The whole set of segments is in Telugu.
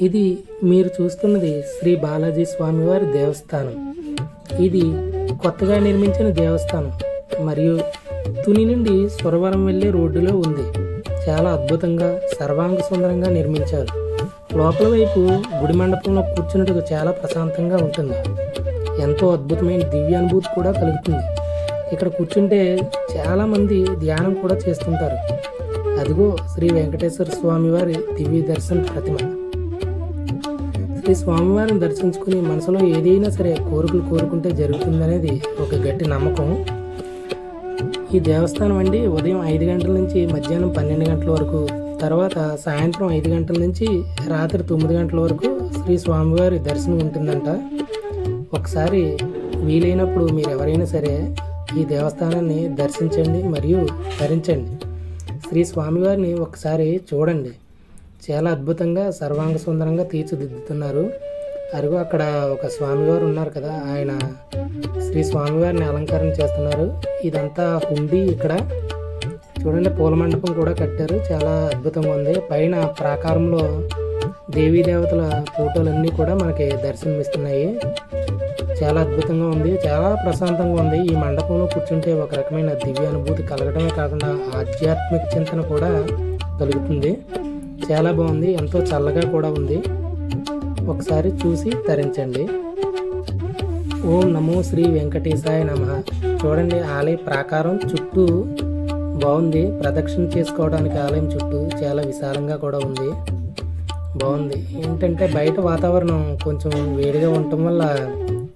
ఇది మీరు చూస్తున్నది శ్రీ బాలాజీ స్వామివారి దేవస్థానం. ఇది కొత్తగా నిర్మించిన దేవస్థానం. మరియు తుని నుండి సురవరం వెళ్ళే రోడ్డులో ఉంది. చాలా అద్భుతంగా సర్వాంగ సుందరంగా నిర్మించారు. లోపల వైపు గుడి మండపంలో కూర్చున్నట్టుగా చాలా ప్రశాంతంగా ఉంటుంది. ఎంతో అద్భుతమైన దివ్య అనుభూతి కూడా కలుగుతుంది. ఇక్కడ కూర్చుంటే చాలామంది ధ్యానం కూడా చేస్తుంటారు. అదిగో శ్రీ వెంకటేశ్వర స్వామివారి దివ్య దర్శన ప్రతిమ. శ్రీ స్వామివారిని దర్శించుకుని మనసులో ఏదైనా సరే కోరికలు కోరుకుంటే జరుగుతుందనేది ఒక గట్టి నమ్మకం. ఈ దేవస్థానం అండి ఉదయం ఐదు గంటల నుంచి మధ్యాహ్నం పన్నెండు గంటల వరకు తర్వాత సాయంత్రం ఐదు గంటల నుంచి రాత్రి తొమ్మిది గంటల వరకు శ్రీ స్వామివారి దర్శనం ఉంటుందంట. ఒకసారి వీలైనప్పుడు మీరు ఎవరైనా సరే ఈ దేవస్థానాన్ని దర్శించండి మరియు ధరించండి శ్రీ స్వామివారిని ఒకసారి చూడండి. చాలా అద్భుతంగా సర్వాంగ సుందరంగా తీర్చిదిద్దుతున్నారు. అరుగు అక్కడ ఒక స్వామివారు ఉన్నారు కదా ఆయన శ్రీ స్వామివారిని అలంకరణ చేస్తున్నారు. ఇదంతా హుండీ ఇక్కడ. చూడండి పూల మండపం కూడా కట్టారు. చాలా అద్భుతంగా ఉంది. పైన ప్రాకారంలో దేవీ దేవతల ఫోటోలన్నీ కూడా మనకి దర్శనమిస్తున్నాయి. చాలా అద్భుతంగా ఉంది. చాలా ప్రశాంతంగా ఉంది. ఈ మండపంలో కూర్చుంటే ఒక రకమైన దివ్య అనుభూతి కలగడమే కాకుండా ఆధ్యాత్మిక చింతన కూడా కలుగుతుంది. చాలా బాగుంది ఎంతో చల్లగా కూడా ఉంది. ఒకసారి చూసి తరించండి. ఓం నమో శ్రీ వెంకటేశాయ నమ. చూడండి ఆలయ ప్రాకారం చుట్టూ బాగుంది. ప్రదక్షిణ చేసుకోవడానికి ఆలయం చుట్టూ చాలా విశాలంగా కూడా ఉంది. బాగుంది. ఏంటంటే బయట వాతావరణం కొంచెం వేడిగా ఉండటం వల్ల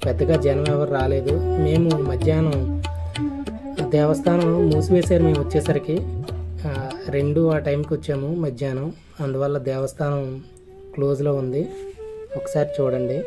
పెద్దగా జనం ఎవరు రాలేదు. మేము మధ్యాహ్నం దేవస్థానం మూసివేశారు మేము వచ్చేసరికి. రెండు ఆ టైంకి వచ్చాము మధ్యాహ్నం. అందువల్ల దేవస్థానం క్లోజ్లో ఉంది. ఒకసారి చూడండి.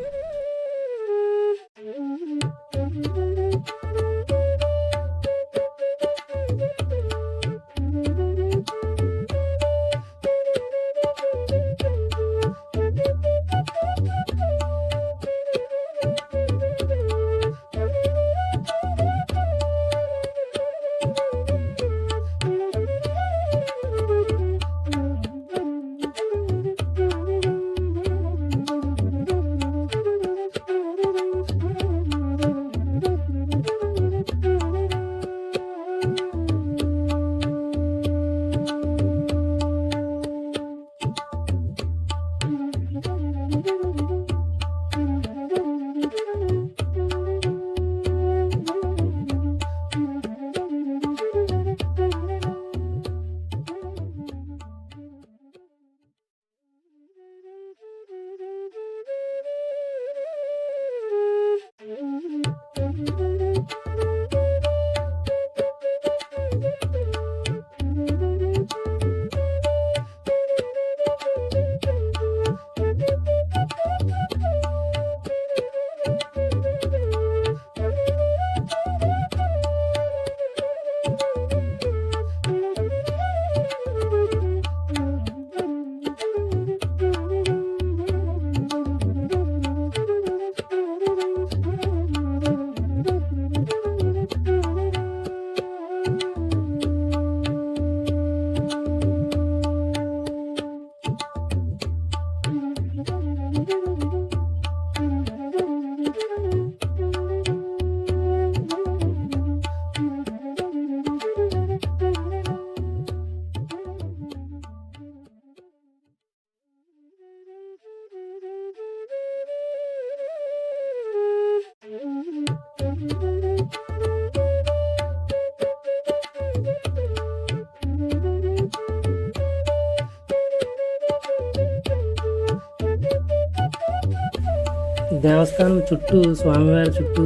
దేవస్థానం చుట్టూ స్వామివారి చుట్టూ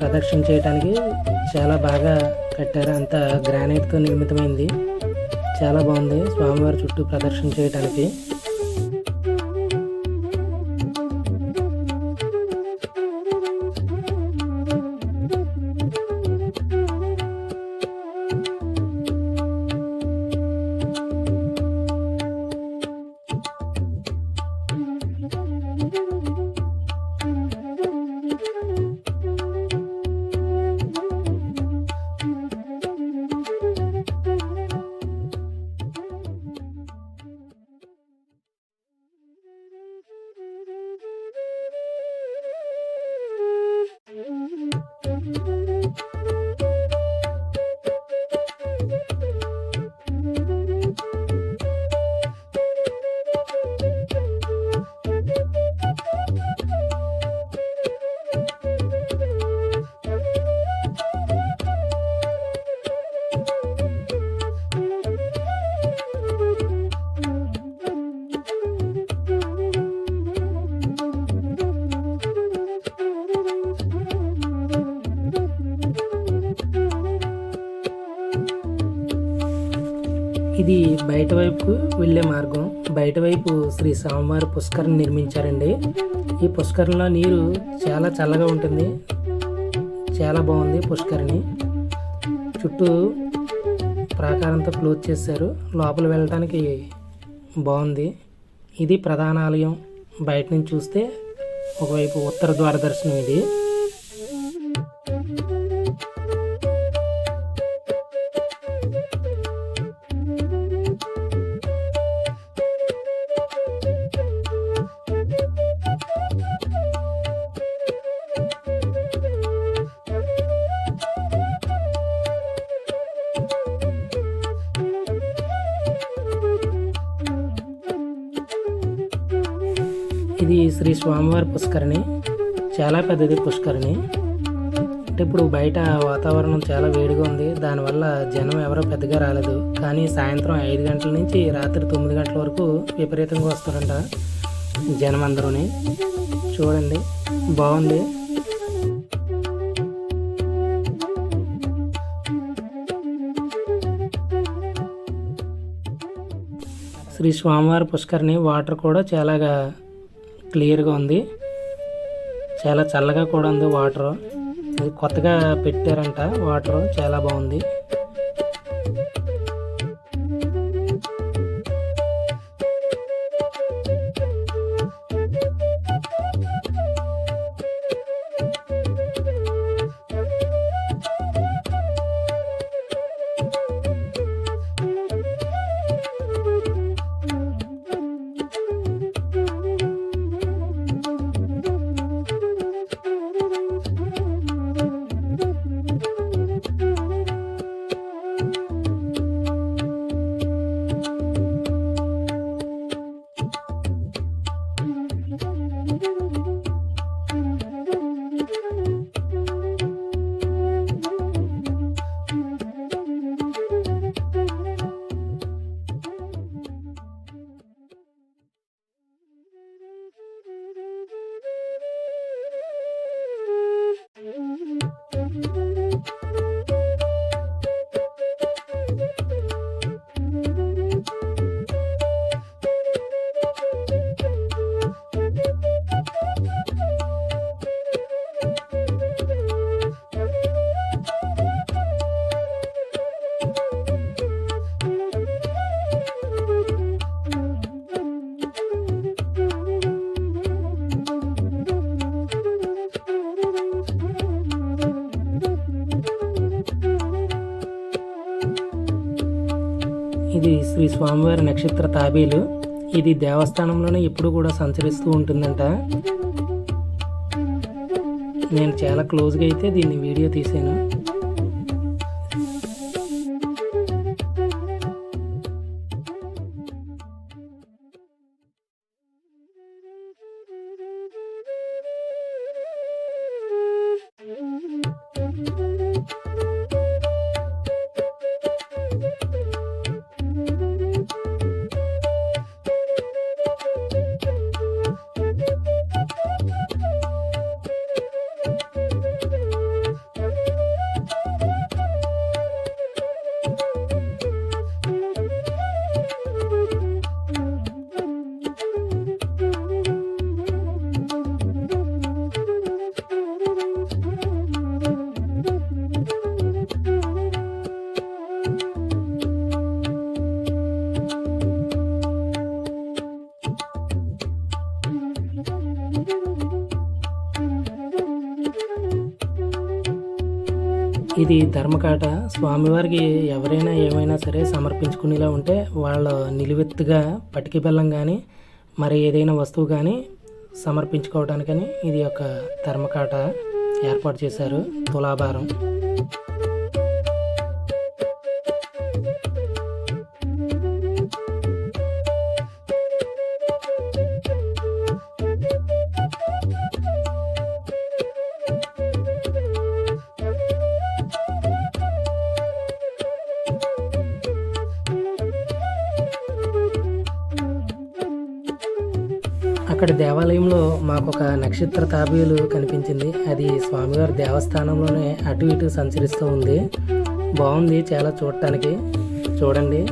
ప్రదక్షిణ చేయడానికి చాలా బాగా కట్టారు. అంత గ్రానైట్తో నిర్మితమైంది. చాలా బాగుంది. స్వామివారి చుట్టూ ప్రదక్షిణ చేయడానికి ఇది బయట వైపు వెళ్ళే మార్గం. బయట వైపు శ్రీ స్వామివారి పుష్కరం నిర్మించారండి. ఈ పుష్కరంలో నీరు చాలా చల్లగా ఉంటుంది. చాలా బాగుంది పుష్కరిణి. చుట్టూ ప్రాకారంతో క్లోజ్ చేశారు. లోపల వెళ్ళడానికి బాగుంది. ఇది ప్రధాన ఆలయం బయట నుంచి చూస్తే ఒకవైపు ఉత్తర ద్వార దర్శనం ఇది. ఇది శ్రీ స్వామివారి పుష్కరిణి. చాలా పెద్దది పుష్కరిణి. అంటే ఇప్పుడు బయట వాతావరణం చాలా వేడిగా ఉంది. దానివల్ల జనం ఎవరో పెద్దగా రాలేదు. కానీ సాయంత్రం ఐదు గంటల నుంచి రాత్రి తొమ్మిది గంటల వరకు విపరీతంగా వస్తారంట జనం అందరూని చూడండి బాగుంది. శ్రీ స్వామివారి పుష్కరిణి వాటర్ కూడా చాలాగా క్లియర్గా ఉంది. చాలా చల్లగా కూడా ఉంది వాటర్. అది కొత్తగా పెట్టారంట వాటర్. చాలా బాగుంది. ఇది శ్రీ స్వామివారి నక్షత్ర తాబేలు. ఇది దేవస్థానంలోనే ఎప్పుడు కూడా సంచరిస్తూ ఉంటుందంట. నేను చాలా క్లోజ్గా అయితే దీన్ని వీడియో తీసాను ఇది ధర్మకాట. స్వామివారికి ఎవరైనా ఏమైనా సరే సమర్పించుకునేలా ఉంటే వాళ్ళ నిలువెత్తుగా పటికి బెల్లం కానీ మరి ఏదైనా వస్తువు కానీ సమర్పించుకోవడానికని ఇది ఒక ధర్మకాట ఏర్పాటు చేశారు తులాభారం. అక్కడ దేవాలయంలో మాకు ఒక నక్షత్ర తాబేలు కనిపించింది. అది స్వామివారి దేవస్థానంలోనే అటు ఇటు సంచరిస్తూ ఉంది. బాగుంది చాలా చూడటానికి. చూడండి.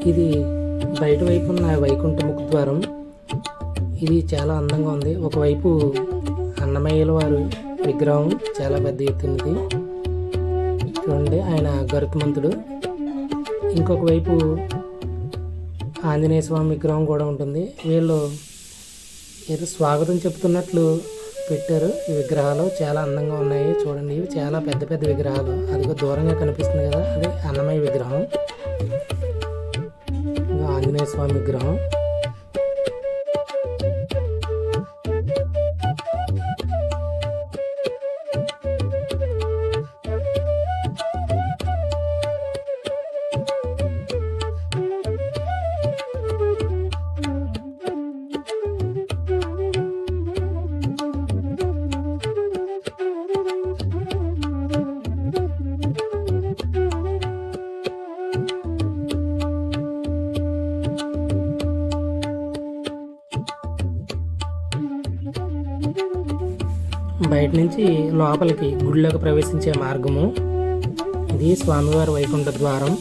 బయట వైపు ఉన్న వైకుంఠ ముఖద్వారం ఇది చాలా అందంగా ఉంది. ఒకవైపు అన్నమయ్యల వారు విగ్రహం చాలా పెద్ద ఎత్తున్నది చూడండి ఆయన గరుత్మంతుడు. ఇంకొక వైపు ఆంజనేయ స్వామి విగ్రహం కూడా ఉంటుంది. వీళ్ళు ఏదో స్వాగతం చెప్తున్నట్లు పెట్టారు. ఈ విగ్రహాలు చాలా అందంగా ఉన్నాయి. చూడండి ఇవి చాలా పెద్ద పెద్ద విగ్రహాలు. అదిగో దూరంగా కనిపిస్తుంది కదా అదే అన్నమయ్య విగ్రహం. ఆంజనేయ స్వామి విగ్రహం. బయట నుంచి లోపలికి గుడిలోకి ప్రవేశించే మార్గము. ఇది స్వామివారి వైకుంఠ ద్వారం